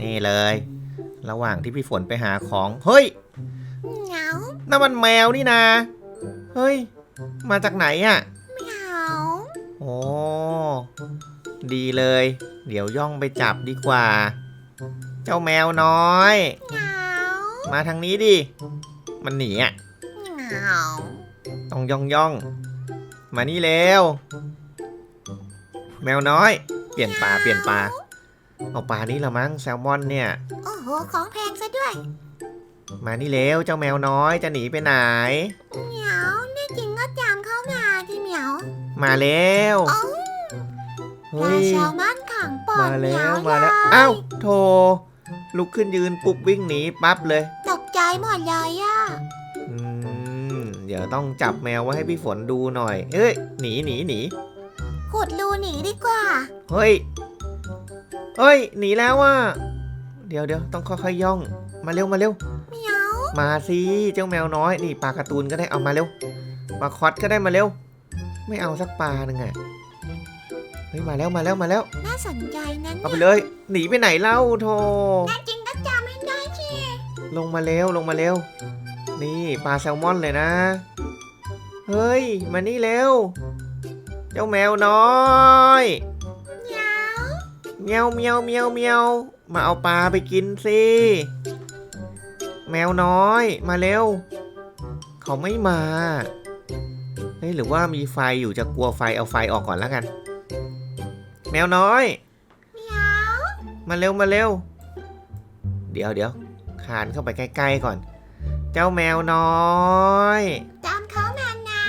นี่เลย ระหว่างที่พี่ฝนไปหาของ เฮ้ยเหงานั่นมันแมวนี่นาเฮ้ย มาจากไหนอะ่ะเหงาโอ้ดีเลย เดี๋ยวย่องไปจับดีกว่า เจ้าแมวน้อย เหงามาทางนี้ดิ มันหนีอะเหงาต้องย่องย่อง มานี่เร็ว แมวน้อย เปลี่ยนปลาเปลี่ยนปลา เอาปลานี้ละมั้งแซลมอนเนี่ย โอ้โห ของแพงซะด้วย มานี่เร็วเจ้าแมวน้อยจะหนีไปไหน เหมียวนี่จริงก็จำเข้ามาที่เหมียวมาเร็วโอ้เฮ้ปลายแซลมอนของโปรดมาเหมีแล้ยววมาแล้วเลยอ้าวโธลุกขึ้นยืนปุ๊บวิ่งหนีปั๊บเลย ตกใจหมดเลยอะอืมเดี๋ยวต้องจับแมวไว้ให้พี่ฝนดูหน่อย เอ้ย หนีหนีหนีขุดรูหนีดีกว่า เฮ้ย เฮ้ย หนีแล้วว่ะ เดี๋ยวเดี๋ยวต้องค่อยๆย่อง มาเร็วมาเร็ว เหมียวมาสิเจ้าแมวน้อย นี่ปลาการ์ตูนก็ได้เอามาเร็วปลาคอสก็ได้มาเร็ว ไม่เอาสักปลาหนึ่งอะ เฮ้ยมาแล้วมาแล้วมาแล้ว น่าสนใจนั้นเอาไปเลย หนีไปไหนเล่าโธน่าจริงก็จำไม่ได้สิลงมาเร็วลงมาเร็ว นี่ปลาแซลมอนเลยนะ เฮ้ย มานี่เร็ว เจ้าแมวน้อย เหมียวเมียวเมียวเมียวเมียวมาเอาปลาไปกินสิ แมวน้อยมาเร็ว เขาไม่มาเฮ้ยหรือว่ามีไฟอยู่จะกลัวไฟเอาไฟออกก่อนแล้วกัน แมวน้อยเหมียวมาเร็วมาเร็ว เดี๋ยวเดี๋ยวคานเข้าไปใกล้ๆก่อน เจ้าแมวน้อยจำเขามานะ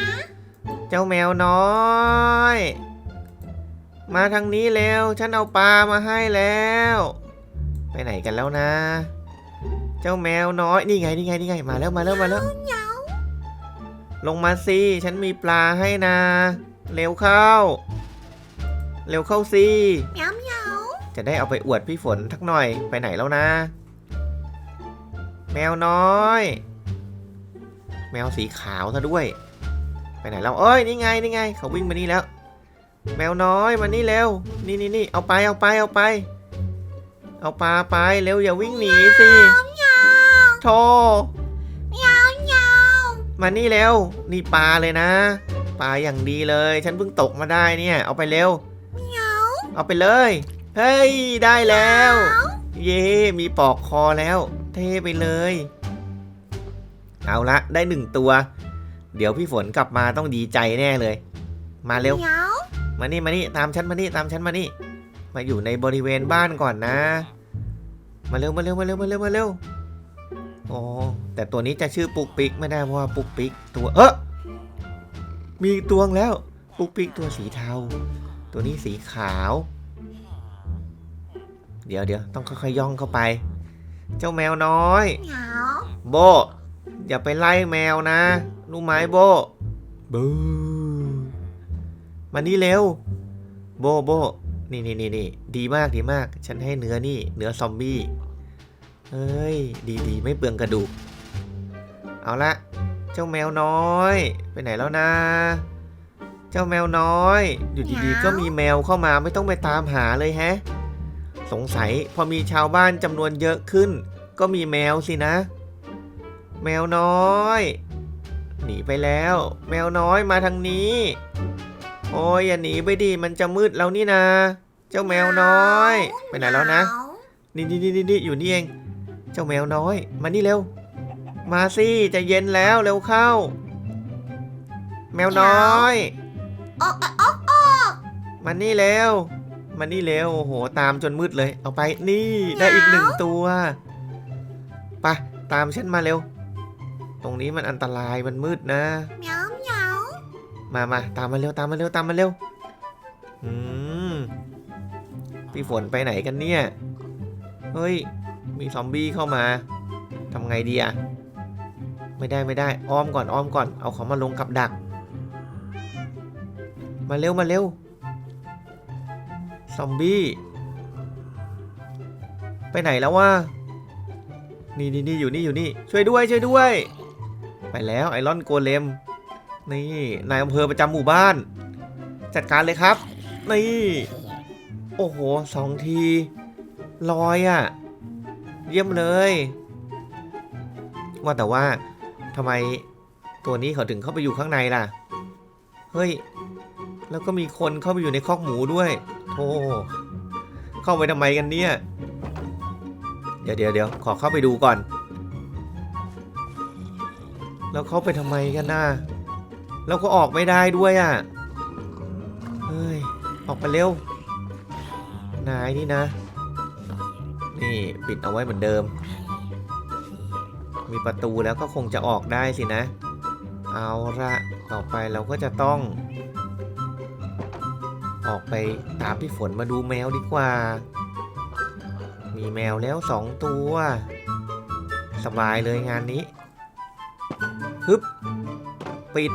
เจ้าแมวน้อย มาทางนี้เร็วฉันเอาปลามาให้แล้ว ไปไหนกันแล้วนะ เจ้าแมวน้อยนี่ไงนี่ไงนี่ไงมาแล้วมาแล้วมาแล้วเหมียวลงมาสิฉันมีปลาให้นะเร็วเข้า เร็วเข้าสิเหมียวเหมียวจะได้เอาไปอวดพี่ฝนทักหน่อยไปไหนแล้วนะ แมวน้อย แมวสีขาวซะด้วย ไปไหนแล้วเอ้ยนี่ไงนี่ไง เขาวิ่งมานี่แล้ว แมวน้อยมานี่เร็ว นี่นี่นี่เอาไปเอาไปเอาไป เอาปลาไปเร็วอย่าวิ่งหนีสิเหมียวโทเหมียวเหมียวมานี่เร็ว นี่ปลาเลยนะ ปลาอย่างดีเลย ฉันเพิ่งตกมาได้เนี่ย เอาไปเร็วเหมียวเอาไปเลย เฮ้ย ได้แล้ว เย่มีปอกคอแล้ว เท่ไปเลย เอาละได้หนึ่งตัว เดี๋ยวพี่ฝนกลับมาต้องดีใจแน่เลย มาเร็วเห มียวมานี่มานี่ตามฉันมานี่ตามฉันมานี่ มาอยู่ในบริเวณบ้านก่อนนะ มาเร็วมาเร็วมาเร็วมาเร็วมาเร็วอ๋อแต่ตัวนี้จะชื่อปุกปิกไม่ได้เพราะว่าปุกปิกตัวเออมีอีกตัวแล้ว ปุกปิกตัวสีเทา ตัวนี้สีขาว เดี๋ยวเดี๋ยวต้องค่อยๆย่องเข้าไป เจ้าแมวน้อยเหมียวโบอย่าไปไล่แมวนะรู้ไหมโบบู มานี่เร็ว โบโบนี่นี่นี่นี่ดีมากดีมาก ฉันให้เนื้อนี่ เนื้อซอมบี้เฮ้ย ดีดีไม่เปลืองกระดูก เอาละ เจ้าแมวน้อย ไปไหนแล้วนะ เจ้าแมวน้อย อยู่ดีๆ ก็มีแมวเข้ามาไม่ต้องไปตามหาเลยแฮะ สงสัยพอมีชาวบ้านจำนวนเยอะขึ้น ก็มีแมวสินะ แมวน้อย หนีไปแล้ว แมวน้อยมาทางนี้ โอ้ยอย่าหนีไปดิมันจะมืดแล้วนี่นะ เจ้าแมวน้อย ไปไหนแล้วนะนี่นี่นี่นี่นี่อยู่นี่เอง เจ้าแมวน้อย มานี่เร็ว มาสิจะเย็นแล้วเร็วเข้า แมวน้อยโอ๊ะโอ๊ะโอ๊ะมานี่เร็วมานี่เร็วโอ้โหตามจนมืดเลย เอาไปนี่ได้อีกหนึ่งตัวไปตามฉันมาเร็ว ตรงนี้มันอันตรายมันมืดนะเหมียวเห มามาตามมาเร็วตามมาเร็วตามมาเร็วอืมพี่ฝนไปไหนกันเนี่ย เฮ้ย มีซอมบี้เข้ามาทำไงดีอะไม่ได้ไม่ได้ อ้อมก่อนอ้อมก่อน เอาเขามาลงกับดัก มาเร็วมาเร็ว ซอมบี้ ไปไหนแล้ววะ นี่นี่นี่อยู่นี่อยู่นี่ ช่วยด้วยช่วยด้วย ไปแล้วไอรอนโกเลม นี่นายอำเภอประจำหมู่บ้าน จัดการเลยครับ นี่ โอ้โหสองทีลอยอะ่ะ เยี่ยมเลย ว่าแต่ว่าทำไมตัวนี้เขาถึงเข้าไปอยู่ข้างในล่ะ เฮ้ย แล้วก็มีคนเข้าไปอยู่ในคอกหมูด้วยโธ่เข้าไปทำไมกันเนี่ย เดี๋ยวเดี๋ยวเดี๋ยวขอเข้าไปดูก่อน แล้วเข้าไปทำไมกันน่ะ แล้วก็ออกไม่ได้ด้วยอะ เฮ้ย ออกไปเร็ว นายนี่นะ นี่ปิดเอาไว้เหมือนเดิม มีประตูแล้วก็คงจะออกได้สินะ เอาละต่อไปเราก็จะต้อง ออกไปตามพี่ฝนมาดูแมวดีกว่า มีแมวแล้วสองตัว สบายเลยงานนี้ ฮึบ ปิด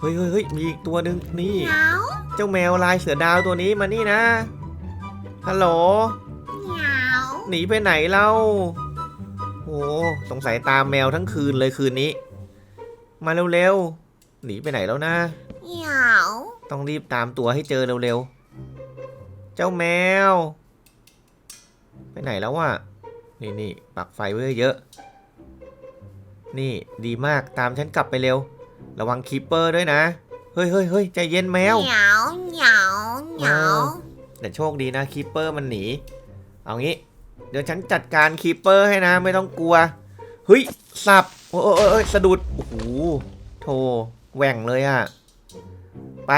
เฮ้ยเฮ้ยเฮ้ยมีอีกตัวหนึ่งนี่ เหงาเจ้าแมวลายเสือดาวตัวนี้มานี่นะฮัลโหลเหงาหนีไปไหนเล่าโอ้สงสัยตามแมวทั้งคืนเลยคืนนี้ มาเร็วๆหนีไปไหนแล้วนะเหงาต้องรีบตามตัวให้เจอเร็วๆเจ้าแมว ไปไหนแล้ววะนี่นี่ปักไฟไว้เยอะ นี่ดีมากตามฉันกลับไปเร็ว ระวังคีปเปอร์ด้วยนะ เฮ้ยเฮ้ยเฮ้ยใจเย็นแมวเหงาเหงาเหงาแต่โชคดีนะคีปเปอร์มันหนี เอางี้ เดี๋ยวฉันจัดการคีปเปอร์ให้นะ ไม่ต้องกลัว เฮ้ย สับ โอ้ยโอ้ยโอ้ยสะดุด โอ้โหโธแหว่งเลยอะไป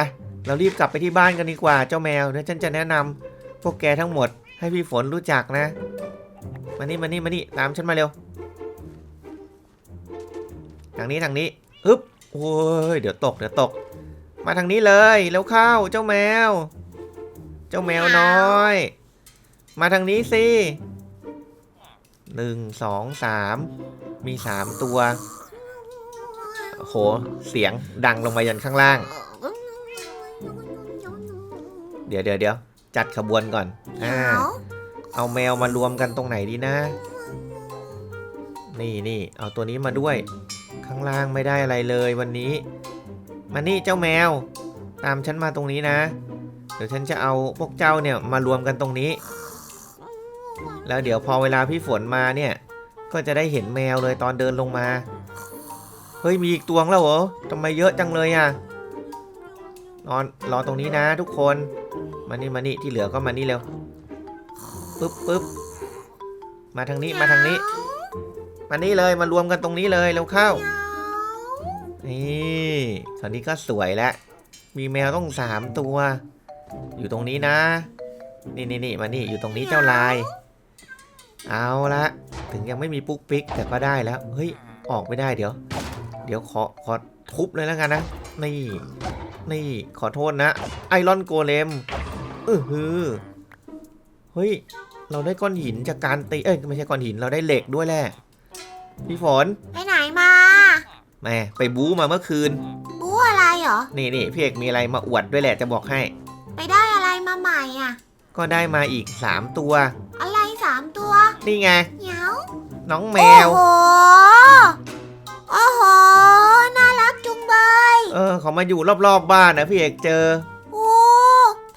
เรารีบกลับไปที่บ้านกันดีกว่า เจ้าแมวเดี๋ยวฉันจะแนะนำพวกแกทั้งหมดให้พี่ฝนรู้จักนะ มานี่มานี่มานี่ตามฉันมาเร็ว ทางนี้ทางนี้ ฮึบ โอ้ยเดี๋ยวตกเดี๋ยวตก มาทางนี้เลยแล้วเข้าเจ้าแมว เจ้าแมวน้อย มาทางนี้สิหนึ่งสองสามมีสามตัวโหเสียงดังลงมายันข้างล่าง เดี๋ยวเดี๋ยวเดี๋ยวจัดขบวนก่อนอ่าเอาแมวมารวมกันตรงไหนดีนะ นี่นี่เอาตัวนี้มาด้วย ข้างล่างไม่ได้อะไรเลยวันนี้ มานี่เจ้าแมว ตามฉันมาตรงนี้นะ เดี๋ยวฉันจะเอาพวกเจ้าเนี่ยมารวมกันตรงนี้ แล้วเดี๋ยวพอเวลาพี่ฝนมาเนี่ย ก็จะได้เห็นแมวเลยตอนเดินลงมา เฮ้ยมีอีกตัวแล้วเหรอทำไมเยอะจังเลยอะนอนรอตรงนี้นะทุกคน มานี่มานี่ที่เหลือก็มานี่เร็วปึ๊บปึ๊บมาทางนี้มาทางนี้ มานี่เลยมารวมกันตรงนี้เลยเร็วเข้า นี่คราวนี้ก็สวยแล้ว มีแมวต้องสามตัว อยู่ตรงนี้นะ นี่นี่นี่มานี่อยู่ตรงนี้เจ้าลาย เอาละถึงยังไม่มีปุ๊กปิ๊กแต่ก็ได้แล้ว เฮ้ย ออกไม่ได้เดี๋ยว เดี๋ยวขอขอทุบเลยแล้วกันนะ นี่ นี่ขอโทษนะ ไอรอนโกเลมเออฮือเฮ้ย เราได้ก้อนหินจากการตี เอ้ยไม่ใช่ก้อนหิน เราได้เหล็กด้วยแหละ พี่ฝน ไปไหน แหม่ไปบู๊มาเมื่อคืน บู๊อะไรเหรอ นี่นี่พี่เอกมีอะไรมาอวดด้วยแหละจะบอกให้ ไปได้อะไรมาใหม่อะ ก็ได้มาอีก 3 ตัว อะไรสามตัวนี่ไง เหงาน้องแมว โอ้โห โอ้โห น่ารักจุงเบยเออเขามาอยู่รอบๆบบ้านนะพี่เอกเจอ โอ้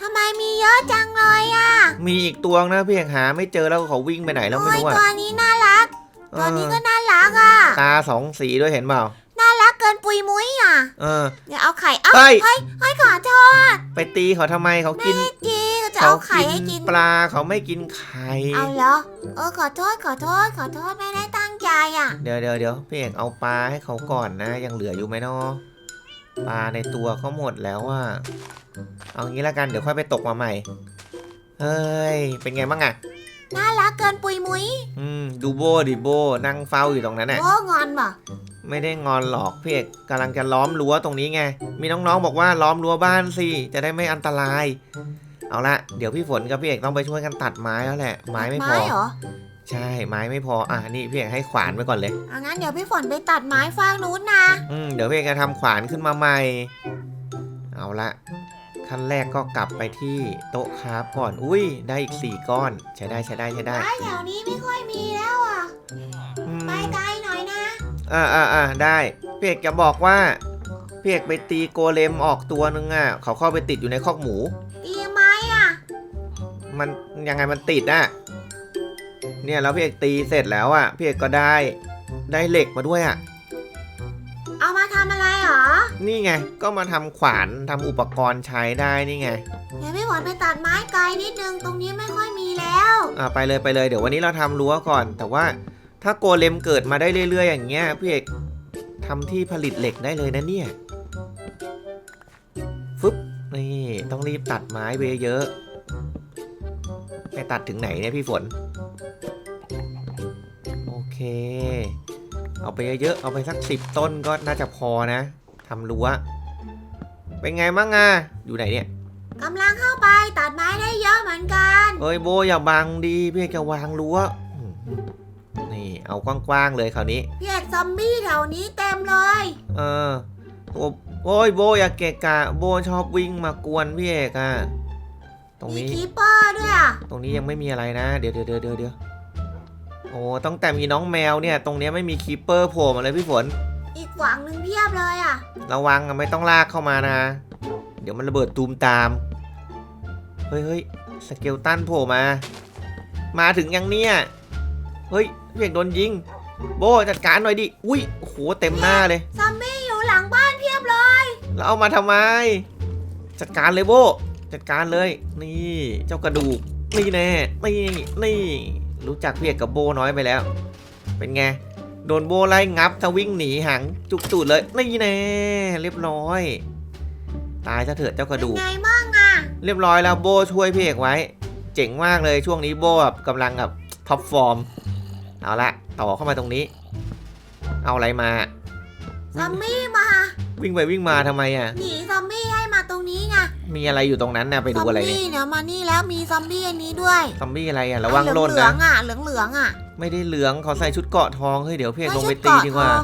ทำไมมีเยอะจังเลยอะมีอีกตัวนะพี่เอกหาไม่เจอแล้วเขาวิ่งไปไหนแล้วไม่โอ้ยรู้ตัอะวนี้น่ารัก เอตัวนี้อก็น่ารักอะ ตาสองสีด้วยเห็นเปล่า น่ารักเกินปุยมุ้ยอะเออ เดี๋ยวเอาไข่เอ้าเฮ้ยเฮ้ยเฮ้ยขอโทษไปตีเขาทำไมเขากิน ไม่จีก็จะเขาเอาไข่กิให้กิน ปลาเขาไม่กินไข่ เอาเหรอเออขอโทษขอโทษขอโทษไม่ได้ตั้งใจอะ เดี๋ยวเดี๋ยวเดี๋ยวพี่เอกเอาปลาให้เขาก่อนนะ ยังเหลืออยู่ไหมเนาะปลาในตัวเขาหมดแล้วอะเอางี้ละกันเดี๋ยวค่อยไปตกมาใหม่ เฮ้ย เป็นไงบ้างอะ น่ารักเกินปุยมุ้ยอืมดูโบดิโบนั่งเฝ้าอยู่ตรงนั้นน่ะ โอ้งอนป่ะไม่ได้งอนหรอกพี่เอกกำลังจะล้อมรั้วตรงนี้ไง มีน้องๆบอกว่าล้อมรั้วบ้านสิจะได้ไม่อันตราย เอาละเดี๋ยวพี่ฝนกับพี่เอกต้องไปช่วยกันตัดไม้แล้วแหละ ไม้ไม่พอเหรอใช่ไม้ไม่พออะนี่พี่เอกให้ขวานไว้ก่อนเลย เอางั้นเดี๋ยวพี่ฝนไปตัดไม้ฟางนู้นนะ อืมเดี๋ยวพี่เอกจะทำขวานขึ้นมาใหม่ เอาละ ขั้นแรกก็กลับไปที่โต๊ะคราฟก่อน อุ้ย ได้อีกสี่ก้อน ใช้ได้ใช้ได้ใช้ได้ไม้แถวนี้ไม่ค่อยมีแล้วอะ อืม ไปไกลหน่อยนะอ่าอ่าอ่าได้พี่เอกจะบอกว่าพี่เอกไปตีโกเลมออกตัวนึงอะ เขาเข้าไปติดอยู่ในคอกหมู ตีไม้อะไมันยังไงมันติดอะเนี่ยแล้วพี่เอกตีเสร็จแล้วอะพี่เอกก็ได้ได้เหล็กมาด้วยอะ นี่ไง ก็มาทำขวานทำอุปกรณ์ใช้ได้นี่ไง เดี๋ยวพี่ฝนไปตัดไม้ไกลนิดนึงตรงนี้ไม่ค่อยมีแล้ว อ่าไปเลยไปเลยเดี๋ยววันนี้เราทำรั้วก่อน แต่ว่าถ้าโกเลมเกิดมาได้เรื่อย ๆ อย่างเงี้ยพี่เอกทำที่ผลิตเหล็กได้เลยนะเนี่ยฟึบนี่ต้องรีบตัดไม้ไปเยอะไปตัดถึงไหนเนี่ยพี่ฝน โอเค เอาไปเยอะๆเอาไปสักสิบต้นก็น่าจะพอนะ ทำรั้ว เป็นไงบ้างอะอยู่ไหนเนี่ย กำลังเข้าไปตัดไม้ได้เยอะเหมือนกัน เอ้ยโบอย่าบังดีพี่เอกจะวางรั้วอืมนี่เอากว้างๆเลยคราวนี้พี่เอกซอมบี้แถวนี้เต็มเลย เออโอ้โอ้ยโบอย่าเกะกะ โบชอบวิ่งมากวนพี่เอกอะตรงมีนี้ คีเปอร์ด้วยอะ ตรงนี้ยังไม่มีอะไรนะ เดี๋ยวเดี๋ยวเดี๋ยวเดี๋ยวเดี๋ยวโอ้ตั้งแต่มีน้องแมวเนี่ย ตรงเนี้ยไม่มีคีปเปอร์โผล่มาเลยพี่ฝน อีกฝั่งหนึ่งเพียบเลยอะ ระวังอะไม่ต้องลากเข้ามานะ เดี๋ยวมันระเบิดตูมตาม เฮ้ยเฮ้ยสเกลตันโผล่มา มาถึงยังเนี่ย เฮ้ยพี่เอกโดนยิง โบจัดการหน่อยดิ อุ้ยโอ้โหเต็มหน้าเลย ซอมบี้อยู่หลังบ้านเพียบเลย แล้วเอามาทำไม จัดการเลยโบ จัดการเลย นี่ เจ้ากระดูก นี่แน่ นี่ นี่ รู้จักพี่เอกกับโบน้อยไปแล้ว เป็นไง โดนโบไล่งับถ้าวิ่งหนีหังจุกตูดเลยนี่แน่เรียบร้อย ตายซะเถอะเจ้ากระเป็นดูกไงบ้างอะเรียบร้อยแล้วโบช่วยพี่เอกไว้ เจ๋งมากเลยช่วงนี้โบแบบกำลังแบบท็อปฟอร์ม เอาละต่อเข้ามาตรงนี้ เอาอะไรมา ซอมบี้มาวิ่งไปวิ่งมาทำไมอะ หนีซอมบี้ให้มาตรงนี้ไงมีอะไรอยู่ตรงนั้นนะไปซดูอมอะไรบี้เนี่ยเนี่ยมานี่แล้วมีซอมบี้อันนี้ด้วยซอมบี้อะไรอะระวังหล่นเหลืนะองๆอะเหลืองเหลืองๆอะ ไม่ได้เหลืองขอใส่ชุดเกราะทองเฮ้ยเดี๋ยวพี่เอกลงไปไม่ตีใช่ดีกว่าเะทอง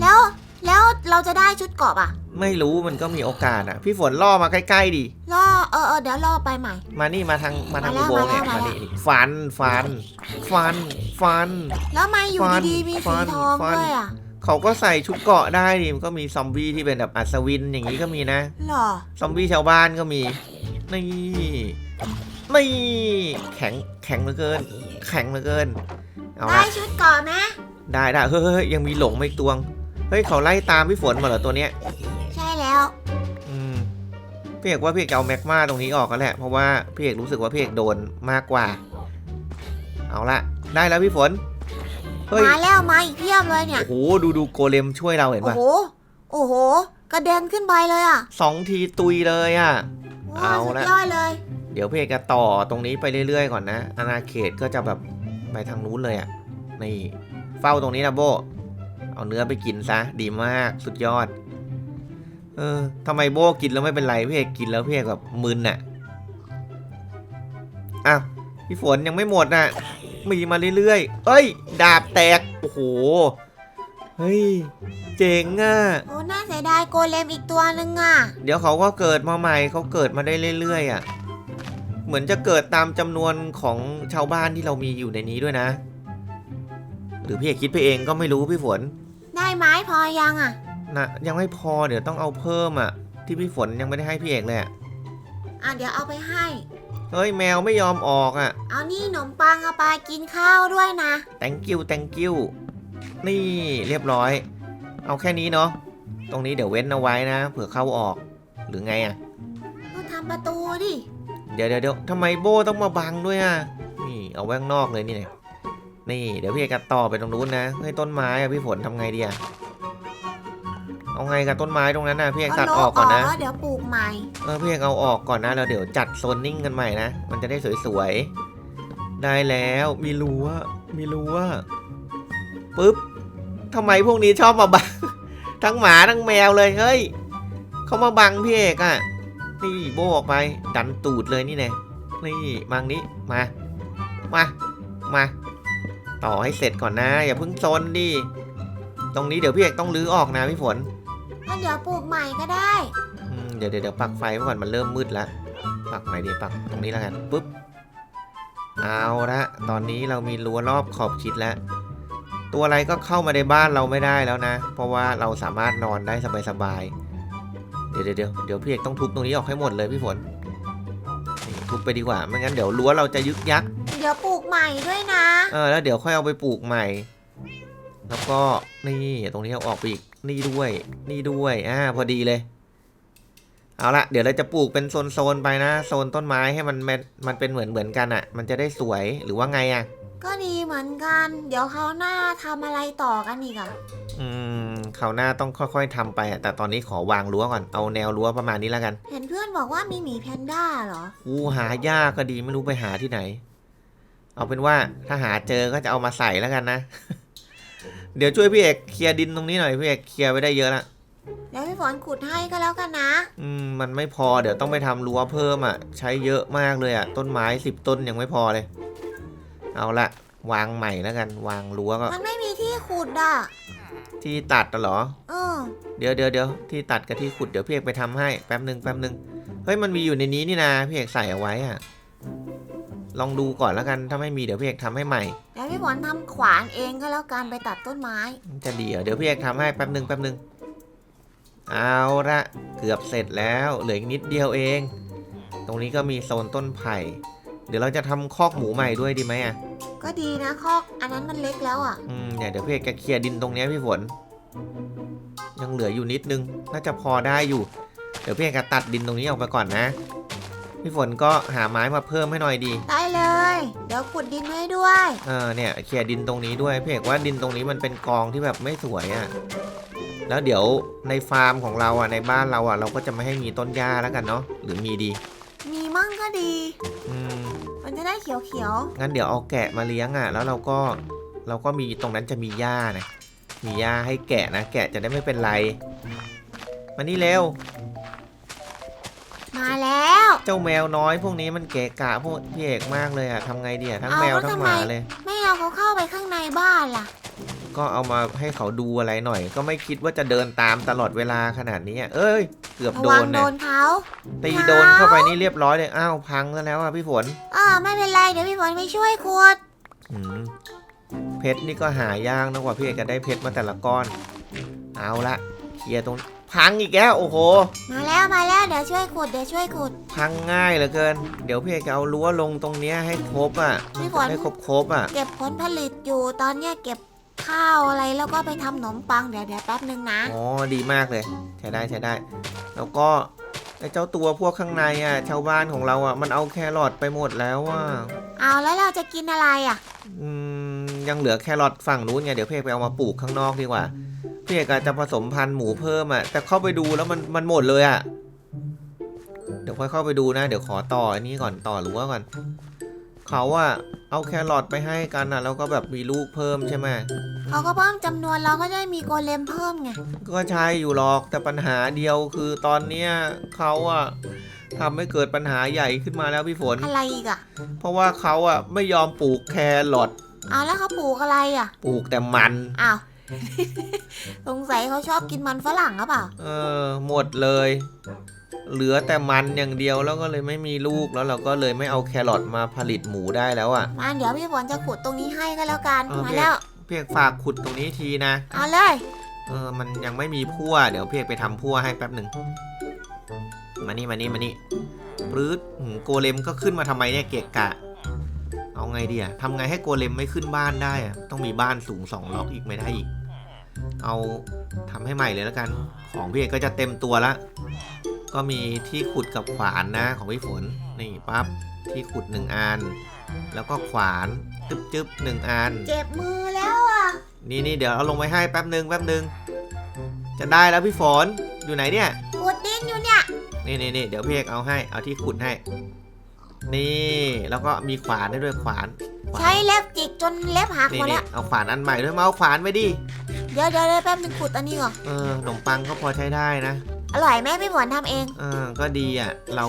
แล้วแล้วเราจะได้ชุดเกราะอะ ไม่รู้มันก็มีโอกาสอะ พี่ฝนล่อมาใกล้ๆดิล่อเออเออเดี๋ยวล่อไปใหม่ มานี่มาทางมาทางมาอุแล้วโบงค์เนี่ยมามาแล้วนี่นี่ฟันฟันฟันฟัน แล้วมาอยู่ฟันดีๆมีฟัสีนทองฟันด้วยอะเขาก็ใส่ชุดเกราะได้ดิมันก็มีซอมบี้ที่เป็นแบบอัศวินอย่างนี้ก็มีนะหรอซอมบี้ชาวบ้านก็มีนี่ นี่แข็งแข็งเหลือเกิน แข็งเหลือเกิน เอาได้ละชุดเกราะไหมได้ได้เฮ้ยเฮ้ยยังมีหลงมาอีกตวง เฮ้ยเขาไล่ตามพี่ฝนมาเหรอตัวเนี้ย ใช่แล้ว อืมพี่เอกว่าพี่เอกจะเอาแม็กมาตรงนี้ออกกันแหละ เพราะว่าพี่เอกรู้สึกว่าพี่เอกโดนมากกว่า เอาละได้แล้วพี่ฝน เฮ้ย มาแล้วมาอีกเพียบเลยเนี่ย โอ้โหดูดูโกเลมช่วยเราเห็นโอ้ปะโห โอ้โห กระเด็นขึ้นไปเลยอะสองทีตุยเลยอะโอ้เอาสุดละ ยอดเลย เดี๋ยวพี่เอกจะต่อตรงนี้ไปเรื่อยๆก่อนนะ อาณาเขตก็จะแบบไปทางนู้นเลยอะ่ะ นี่เฝ้าตรงนี้นะโบ เอาเนื้อไปกินซะ ดีมาก สุดยอด เออทำไมโบกินแล้วไม่เป็นไรพี่เอกกินแล้วพี่เอกแบบมึนน่ะ อ้าว พี่ฝนยังไม่หมดน่ะ มีมาเรื่อยๆ เอ้ย ดาบแตก โอ้โห เฮ้ย เจ๋งอะ โอ้น่าเสียดายโกเลมอีกตัวหนึ่งอะ เดี๋ยวเขาก็เกิดมาใหม่เขาเกิดมาได้เรื่อยๆอะ เหมือนจะเกิดตามจำนวนของชาวบ้านที่เรามีอยู่ในนี้ด้วยนะ หรือพี่เอกคิดไปเองก็ไม่รู้พี่ฝนได้ไม้พอยังอะนะยังไม่พอเดี๋ยวต้องเอาเพิ่มอะ ที่พี่ฝนยังไม่ได้ให้พี่เอกเลยอะอะเดี๋ยวเอาไปให้ เฮ้ยแมวไม่ยอมออกอะ เอานี่ขนมปังเอาไปกินข้าวด้วยนะ thank you thank you นี่เรียบร้อย เอาแค่นี้เนาะตรงนี้เดี๋ยวเว้นเอาไว้นะ เผื่อเข้าออกหรือไงอะ ก็ทำประตูดิ เดี๋ยวเดี๋ยวเดี๋ยวทำไมโบต้องมาบังด้วยอะ นี่เอาไว้ข้างนอกเลยนี่เนี่ยนี่เดี๋ยวพี่เอกจะต่อไปตรงนู้นนะให้ต้นไม้อะพี่ฝนทำไงดีอะเอาไงกับต้นไม้ตรงนั้นนะพี่เอกตัดออกก่อนนะแล้วเดี๋ยวปลูกใหม่เออพี่เอกเอาออกก่อนนะแล้วเดี๋ยวจัดโซนนิ่งกันใหม่นะมันจะได้สวยๆได้แล้วมีรั้วมีรั้วปุ๊บทำไมพวกนี้ชอบมาบังทั้งหมาทั้งแมวเลยเฮ้ยเขามาบังพี่เอกอะ นี่โบออกไป ดันตูดเลยนี่แน่นี่มังนี้มา มา มา ต่อให้เสร็จก่อนนะ อย่าเพิ่งโซนดิ ตรงนี้เดี๋ยวพี่เอกต้องรื้อออกนะพี่ฝนแล้วเดี๋ยวปลูกใหม่ก็ได้อืมเดี๋ยวเดี๋ยวเดี๋ยวปักไฟไว้ก่อนมันเริ่มมืดแล้วปักไหนดีปักตรงนี้แล้วกันปุ๊บ เอาละตอนนี้เรามีรั้วรอบขอบชิดแล้ว ตัวอะไรก็เข้ามาในบ้านเราไม่ได้แล้วนะ เพราะว่าเราสามารถนอนได้สบายๆ เดี๋ยวเดี๋ยวเดี๋ยวเดี๋ยวพี่เอกต้องทุบตรงนี้ออกให้หมดเลยพี่ฝนนี่ทุบไปดีกว่าไม่งั้นเดี๋ยวรั้วเราจะยึกยักเดี๋ยวปลูกใหม่ด้วยนะ เออแล้วเดี๋ยวค่อยเอาไปปลูกใหม่ แล้วก็นี่ตรงนี้เอาออกไปอีกนี่ด้วย นี่ด้วยอ่าพอดีเลย เอาละเดี๋ยวเราจะปลูกเป็นโซนๆไปนะโซนต้นไม้ให้มันมันมันเป็นเหมือนเหมือนกันอะ่ะ มันจะได้สวยหรือว่าไงอะ่ะ ก็ดีเหมือนกัน เดี๋ยวเขาวหน้าทำอะไรต่อกันอีกอะอืมคราวหน้าต้องค่อยๆทำไปอะแต่ตอนนี้ขอวางรั้วก่อน เอาแนวรั้วประมาณนี้แล้วกันเห็นเพื่อนบอกว่ามีหมีแพนด้าเหรอ อู้หายากก็ดีไม่รู้ไปหาที่ไหน เอาเป็นว่าถ้าหาเจอก็จะเอามาใส่แล้วกันนะ เดี๋ยวช่วยพี่เอกเคลียร์ดินตรงนี้หน่อยพี่เอกเคลียร์ไว้ได้เยอะละเดี๋ยวพี่ฝนขุดให้ก็แล้วกันนะ อืมมันไม่พอเดี๋ยวต้องไปทำรั้วเพิ่มอะ ใช้เยอะมากเลยอะต้นไม้สิบต้นยังไม่พอเลย เอาละวางใหม่แล้วกัน วางรั้วก็ มันไม่มีที่ขุดอะ ที่ตัดน่ะเหรอ เออ เดี๋ยวเดี๋ยวเดี๋ยวที่ตัดกับที่ขุดเดี๋ยวพี่เอกไปทำให้แป๊บหนึ่งแป๊บหนึ่งเฮ้ยมันมีอยู่ในนี้นี่นะพี่เอกใส่เอาไว้อะลองดูก่อนแล้วกันถ้าไม่มีเดี๋ยวพี่เอกทำให้ใหม่เดี๋ยวพี่ฝนทำขวานเองก็แล้วกันไปตัดต้นไม้ จะดีเหรอเดี๋ยวพี่เอกทำให้แป๊บหนึ่งแป๊บหนึ่งเอาละเกือบเสร็จแล้วเหลืออีกนิดเดียวเอง ตรงนี้ก็มีโซนต้นไผ่เดี๋ยวเราจะทำคอกหมูใหม่ด้วยดีไหมอะก็ดีนะคอกอันนั้นมันเล็กแล้วอะ อืมเนี่ยเดี๋ยวพี่เอกจะเคลียร์ดินตรงเนี้ยพี่ฝน ยังเหลืออยู่นิดนึง น่าจะพอได้อยู่ เดี๋ยวพี่เอกจะตัดดินตรงนี้ออกไปก่อนนะ พี่ฝนก็หาไม้มาเพิ่มให้หน่อยดี ได้เลย เดี๋ยวขุดดินให้ด้วย เออเนี่ยเคลียร์ดินตรงนี้ด้วยพี่เอกว่าดินตรงนี้มันเป็นกองที่แบบไม่สวยอะ่ะ แล้วเดี๋ยวในฟาร์มของเราอะในบ้านเราอะเราก็จะไม่ให้มีต้นหญ้าแล้วกันเนาะหรือมีดี มีมั่งก็ดี อืม มันจะได้เขียวงั้นเดี๋ยวเอาแกะมาเลี้ยงอะ แล้วเราก็เราก็มีตรงนั้นจะมีหญ้านะมีหญ้าให้แกะนะ แกะจะได้ไม่เป็นไร มานี่เร็ว ๆ มาแล้วเจ้าแมวน้อยพวกนี้มันเกะกะพวกพี่เอกมากเลยอะทำไงดีอะทั้งเอาแมวแล้วทั้งทำหไมมาเลย ไม่เอาเขาเข้าไปข้างในบ้านล่ะ ก็เอามาให้เขาดูอะไรหน่อย ก็ไม่คิดว่าจะเดินตามตลอดเวลาขนาดนี้อะเอ้ย เกือบระโดวังนโดเนี่ยนเขาตีโดนเข้าไปนี่เรียบร้อยเลยอ้าวพังซะแล้วอะพี่ฝนเออไม่เป็นไรเดี๋ยวพี่ฝนไปช่วยขุดอืมเพชรนี่ก็หายากนะกว่าพี่เอกจะได้เพชรมาแต่ละก้อน เอาละเคลียร์ตรงพังอีกแล้วโอ้โห มาแล้วมาแล้วเดี๋ยวช่วยขุดเดี๋ยวช่วยขุดพังง่ายเหลือเกิน เดี๋ยวพี่เอกจะเอารั้วลงตรงเนี้ยให้ครบอะพี่ฝนให้ครบครบๆอะ เก็บผลผลิตอยู่ตอนเนี้ยเก็บ ข้าวอะไรแล้วก็ไปทำขนมปังเดี๋ยวเดี๋ยวแป๊บนึงนะ อ๋อดีมากเลย ใช้ได้ใช้ได้ แล้วก็ไอ้เจ้าตัวพวกข้างในอะชาวบ้านของเราอะมันเอาแครอทไปหมดแล้วอะเอาแล้วเราจะกินอะไรอะ อืมยังเหลือแครอทฝั่งนู้นไงเดี๋ยวพี่เอกไปเอามาปลูกข้างนอกดีกว่าพี่เอกอาจจะผสมพันธุ์หมูเพิ่มอะแต่เข้าไปดูแล้วมันมันหมดเลยอะเดี๋ยวค่อยเข้าไปดูนะ เดี๋ยวขอต่ออันนี้ก่อนต่อรั้วก่อน เขาอะเอาแครอทไปให้กันอะแล้วก็แบบมีลูกเพิ่มใช่ไหมเขาก็เพิ่มจำนวนเราก็ได้มีโกเลมเพิ่มไง ก็ใช่อยู่หรอกแต่ปัญหาเดียวคือตอนเนี้ยเขาอะทำให้เกิดปัญหาใหญ่ขึ้นมาแล้วพี่ฝน อะไรอีกอะเพราะว่าเขาอะไม่ยอมปลูกแครอทเอาแล้วเขาปลูกอะไรอะปลูกแต่มันอ้าว สงสัยเขาชอบกินมันฝรั่งหรือเปล่า เออหมดเลย เหลือแต่มันอย่างเดียวแล้วก็เลยไม่มีลูกแล้วเราก็เลยไม่เอาแครอทมาผลิตหมูได้แล้วอะมาเดี๋ยวพี่ฝนจะขุดตรงนี้ให้ก็แล้วกันเออมาพี่แล้วเพียกฝากขุดตรงนี้ทีนะ เอาเลยเออ มันยังไม่มีพั่ว เดี๋ยวเพียกไปทำพั่วให้แป๊บหนึ่ง มานี่มานี่มานี่ปรื๊ดหืมโกเลมก็ขึ้นมาทำไมเนี่ยเกะกะ เอาไงดีอะทำไงให้โกเลมไม่ขึ้นบ้านได้อะต้องมีบ้านสูงสองล็อกอีกไม่ได้อีก เอาทำให้ใหม่เลยแล้วกัน ของพี่เอกก็จะเต็มตัวละ ก็มีที่ขุดกับขวานนะของพี่ฝนนี่ปั๊บที่ขุดหนึ่งอัน แล้วก็ขวานจึ๊บจึ๊บหนึ่งอัน เจ็บมือแล้วอะ นี่นี่เดี๋ยวเอาลงไปให้แป๊บหนึ่งแป๊บหนึ่งจะได้แล้วพี่ฝนอยู่ไหนเนี่ยขุดดินอยู่เนี่ย นี่นี่นี่เดี๋ยวพี่เอกเอาให้เอาที่ขุดให้ นี่แล้วก็มีขวานได้ด้วยขวานขวานใช้เล็บจิกจนเล็บหักนี่หมดนี่แล้วเอาขวานอันใหม่ด้วยมาเอาขวานไปดิเดี๋ยวเดี๋ยวเดี๋ยวแป๊บนึงขุดอันนี้ก่อนเออขนมปังก็พอใช้ได้นะ อร่อยไหมพี่ฝนทำเอง เออก็ดีอะ เรา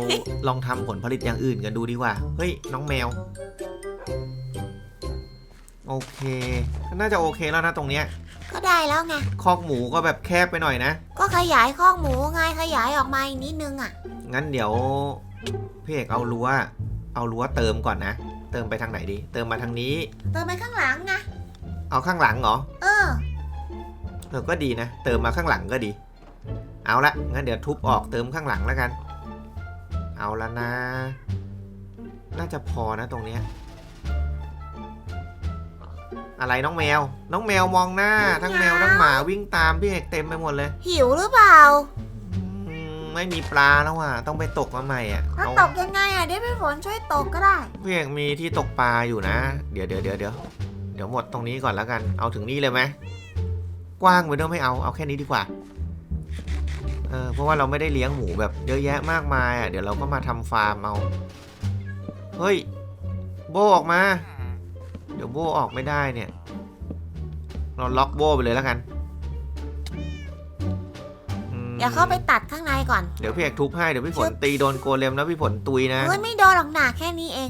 ลองทำผลผลิตอย่างอื่นกันดูดีกว่า เฮ้ย น้องแมว โอเค น่าจะโอเคแล้วนะตรงเนี้ย ก็ได้แล้วไง คอกหมูก็แบบแคบไปหน่อยนะ ก็ขยายคอกหมูไงขยายออกมาอีกนิดนึงอะ งั้นเดี๋ยวพี่เอกเอารั้ว เอารั้วเติมก่อนนะ เติมไปทางไหนดี เติมมาทางนี้ เติมไปข้างหลังไงเอาข้างหลังเหรอ เออ เออก็ดีนะ เติมมาข้างหลังก็ดี เอาละงั้นเดี๋ยวทุบออกเติมข้างหลังแล้วกัน เอาละนะ น่าจะพอนะตรงเนี้ยอะไรน้องแมว น้องแมวมองหน้า ทั้งแมวทั้งหมาวิ่งตามพี่เอกเต็มไปหมดเลย หิวหรือเปล่าอืมไม่มีปลาแล้วอะ ต้องไปตกมาใหม่อะแล้วเอาตกยังไงอะเดี๋ยวพี่ฝนช่วยตกก็ได้พี่เอกมีที่ตกปลาอยู่นะ เดี๋ยวเดี๋ยวเดี๋ยวเดี๋ยวเดี๋ยวหมดตรงนี้ก่อนแล้วกัน เอาถึงนี่เลยไหมกว้างไปด้วยไม่เอา เอาแค่นี้ดีกว่า เออเพราะว่าเราไม่ได้เลี้ยงหมูแบบเยอะแยะมากมายอะเดี๋ยวเราก็มาทำฟาร์มเอาเฮ้ยโบออกมา เดี๋ยวโบออกไม่ได้เนี่ย เราล็อกโบไปเลยแล้วกันอืมเดี๋ยวเข้าไปตัดข้างในก่อน เดี๋ยวพี่เอกทุบให้เดี๋ยวพี่ฝนตีโดนโกเลมแล้วพี่ฝนตุยนะเฮ้ยไม่โดนหรอกหนาแค่นี้เอง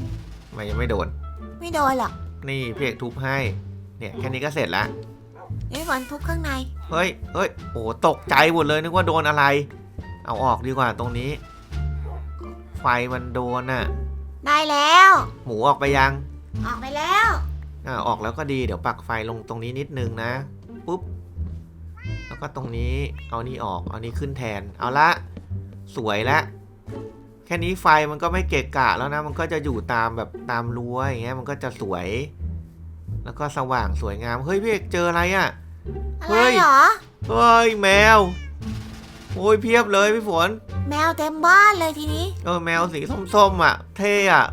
ไม่ยังไม่โดน ไม่โดนหรอกนี่พี่เอกทุบให้ เนี่ยแค่นี้ก็เสร็จแล้ว เดี๋ยวพี่ฝนทุบข้างใน เฮ้ยเฮ้ยโอ้โหตกใจหมดเลยนึกว่าโดนอะไร เอาออกดีกว่าตรงนี้ ไฟมันโดนน่ะ ได้แล้ว หมูออกไปยังออกไปแล้ว อ่าออกแล้วก็ดีเดี๋ยวปักไฟลงตรงนี้นิดนึงนะปุ๊บแล้วก็ตรงนี้เอานี่ออกเอานี่ขึ้นแทน เอาละ สวยละ แค่นี้ไฟมันก็ไม่เกะกะแล้วนะ มันก็จะอยู่ตามแบบตามรั้วอย่างเงี้ยมันก็จะสวย แล้วก็สว่างสวยงาม เฮ้ยพี่เอกเจออะไรอะ อะเฮ้ไรย เหรอ เฮ้ยแมว โอ้ยเพียบเลยพี่ฝน แมวเต็มบ้านเลยทีนี้ เออแมวสีส้มๆอะ เท่อะ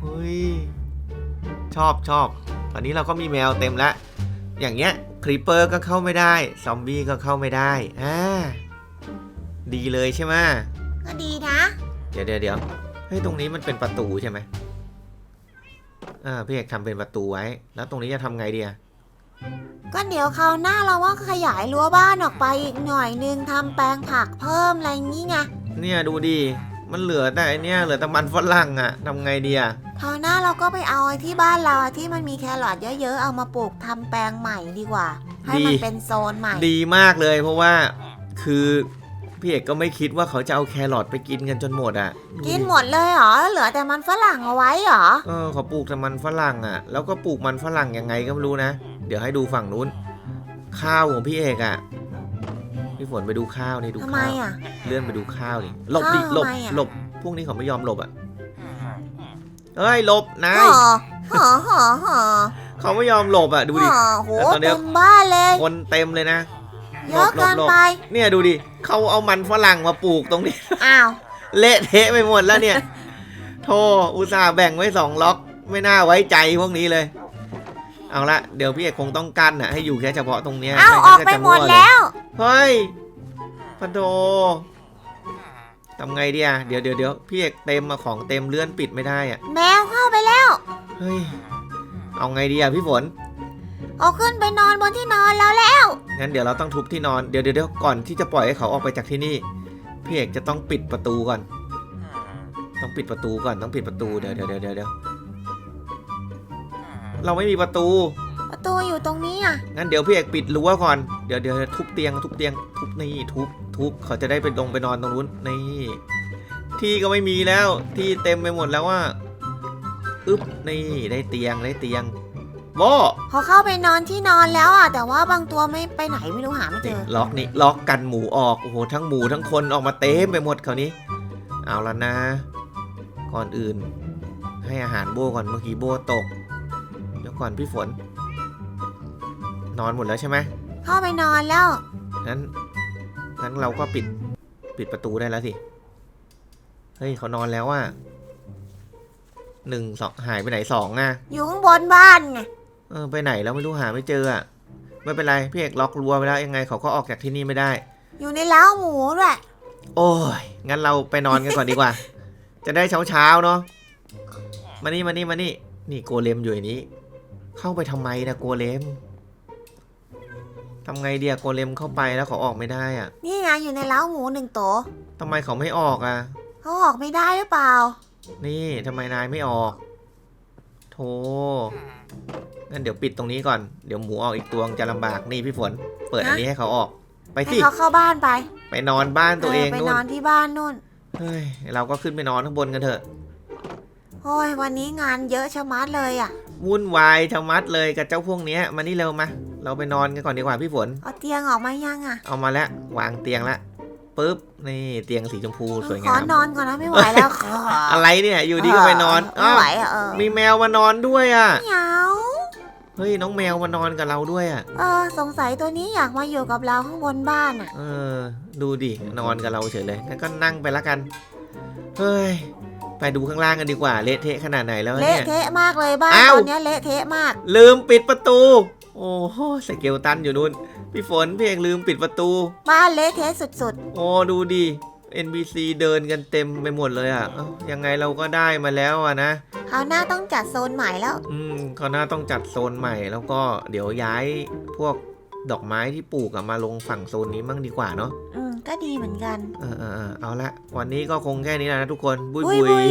เฮ้ยชอบชอบ ตอนนี้เราก็มีแมวเต็มแล้ว อย่างเงี้ยครีเปอร์ก็เข้าไม่ได้ ซอมบี้ก็เข้าไม่ได้อ่าดีเลยใช่ไหมก็ดีนะ เดี๋ยวเดี๋ยวเดี๋ยวเฮ้ยตรงนี้มันเป็นประตูใช่ไหม อ่าพี่เอกทำเป็นประตูไว้ แล้วตรงนี้จะทำไงดีอะก็เดี๋ยวคราวหน้าเราว่าขยายรั้วบ้านออกไปอีกหน่อยนึงทำแปลงผักเพิ่มอะไรงี้ไงเนี่ยดูดิมันเหลือแต่ไอเนี่ยเหลือแต่มันฝรั่งอะทำไงดีอะคราวหน้าเราก็ไปเอาไอ้ที่บ้านเราอะที่มันมีแครอทเยอะๆเอามาปลูกทำแปลงใหม่ดีกว่า ให้มันเป็นโซนใหม่ ดีมากเลยเพราะว่าคือ พี่เอกก็ไม่คิดว่าเขาจะเอาแครอทไปกินกันจนหมดอะกินหมดเลยเหรอ เหลือแต่มันฝรั่งเอาไว้เหรอ เออเขาปลูกแต่มันฝรั่งอะ แล้วก็ปลูกมันฝรั่งยังไงก็ไม่รู้นะ เดี๋ยวให้ดูฝั่งนู้น ข้าวของพี่เอกอะ พี่ฝนไปดูข้าวนี่ดูทำไมข้าวอะ เลื่อนไปดูข้าวนี่หลบดิข้าวหลบทำไมอะ หลบพวกนี้เขาไม่ยอมหลบอะเฮ้ยหลบนาห่ยอห่อห่อห่อเขาไม่ยอมหลบอะดูดิ ห่อโหแล้วตอนเนี้ย เต็มบ้านเลย คนเต็มเลยนะ เยอะเกินไป เนี่ยดูดิเขาเอามันฝรั่งมาปลูกตรงนี้ อ้าว เละเทะไปหมดแล้วเนี่ยโธ่อุตส่าห์แบ่งไว้สองล็อก ไม่น่าไว้ใจพวกนี้เลย เอาละเดี๋ยวพี่เอกคงต้องกั้นอะให้อยู่แค่เฉพาะตรงเนี้ยอ้าวม่องั้อนกไปจะหมดวเยแล้ว เฮ้ยพะโดทำไงดีอะเดี๋ยวเดี๋ยวเดี๋ยวพี่เอกเต็มมาของเต็มเลื่อนปิดไม่ได้อะแมวเข้าไปแล้ว เฮ้ย เอาไงดีอะพี่ฝน เอาขึ้นไปนอนบนที่นอนแล้วแหละงั้นเดี๋ยวเราต้องทุบที่นอนเดี๋ยวเดี๋ยวเดี๋ยวก่อนที่จะปล่อยให้เขาออกไปจากที่นี่ พี่เอกจะต้องปิดประตูก่อน ต้องปิดประตูก่อน ต้องปิดประตูเดี๋ยวเดี๋ยวเดี๋ยวเดี๋ยวเดี๋ยวเราไม่มีประตู ประตูอยู่ตรงนี้อะ งั้นเดี๋ยวพี่เอกปิดรั้วก่อน เดี๋ยวเดี๋ยวทุบเตียงทุบเตียง ทุบนี่ทุบทุบเขาจะได้ไปลงไปนอนตรงนู้น นี่ ที่ก็ไม่มีแล้ว ที่เต็มไปหมดแล้วว่าอึ๊บ นี่ได้เตียงได้เตียง โบเขาเข้าไปนอนที่นอนแล้วอะ แต่ว่าบางตัวไม่ไปไหนไม่รู้หาไม่เจนี่อล็อกนี่ล็อกกันหมูออก โอ้โห ทั้งหมูทั้งคนออกมาเต็มไปหมดคราวนี้ เอาละนะ ก่อนอื่น ให้อาหารโบก่อนเมื่อกี้โบตก เดี๋ยวก่อนพี่ฝน นอนหมดแล้วใช่ไหมเข้าไปนอนแล้ว งั้น งั้นเราก็ปิด ปิดประตูได้แล้วสิ เฮ้ยเขานอนแล้วอะหนึ่งสองหายไปไหนสองอะ อยู่ข้างบนบ้านไง เออไปไหนแล้วไม่รู้หาไม่เจออะไม่เป็นไรพี่เอกล็อกรั้วไปแล้วยังไงเขาก็ออกจากที่นี่ไม่ได้ อยู่ในเล้าหมูด้วยโอ้ยงั้นเราไปนอนกันก่อนดีกว่า จะได้เช้าเช้าๆเนาะมานี่มานี่มานี่ นี่โกเลมอยู่ในนี้ เข้าไปทำไมนะโกเลมทำไงเดียโกเลมเข้าไปแล้วเขาออกไม่ได้อะนี่ไงอยู่ในเล้าหมูหนึ่งตัวทำไมเขาไม่ออกอะเขาออกไม่ได้หรือเปล่า นี่ทำไมนายไม่ออก โธ่ งั้นเดี๋ยวปิดตรงนี้ก่อน เดี๋ยวหมูออกอีกตัวจะลำบากนี่พี่ฝน เปิดอันนี้ให้เขาออก ไปให้สิ เขาเข้าบ้านไปไปนอนบ้านตัวเองไปนู่นนอนที่บ้านนู่น เฮ้ยเราก็ขึ้นไปนอนข้างบนกันเถอะ โอ้ยวันนี้งานเยอะชะมัดเลยอะ วุ่นวายชะมัดเลยกับเจ้าพวกเนี้ยมานี่เร็วมา เราไปนอนกันก่อนดีกว่าพี่ฝน เอาเตียงออกมายังอะเอามาแล้ววางเตียงละปุ๊บนี่เตียงสีชมพูสวยของามนอนก่อนนะไม่ไหวแล้วอะไรเนี่ยอยู่ดีก็ไปนอนไม่อ้าวไหวอะเออมีแมวมานอนด้วยอะเหงา เฮ้ยน้องแมวมานอนกับเราด้วยอะ เออสงสัยตัวนี้อยากมาอยู่กับเราข้างบนบ้านอะ เออ ดูดินอนกับเราเฉยเลยงั้นก็นั่งไปละกัน เฮ้ย ไปดูข้างล่างกันดีกว่า เละเทะขนาดไหนแล้วเละเนี่ยเทะมากเลยบ้านอ้าว ตอนเนี้ยเละเทะมาก ลืมปิดประตู โอ้โหสเกลตันอยู่นู่น พี่ฝนพี่เอกลืมปิดประตู บ้านเละเทะสุดโอ้ดูดิ NPC เดินกันเต็มไปหมดเลยอะเอ้ายังไงเราก็ได้มาแล้วอะนะๆคราวหน้าต้องจัดโซนใหม่แล้ว อืมก็น่าต้องจัดโซนใหม่แล้วก็เดี๋ยวย้ายพวกดอกไม้ที่ปลูกอะมาลงฝั่งโซนนี้มั่งดีกว่าเนาะ อืม ก็ดีเหมือนกัน เออเออเออเอาละ วันนี้ก็คงแค่นี้นะทุกคน บุยบุยบุบุยย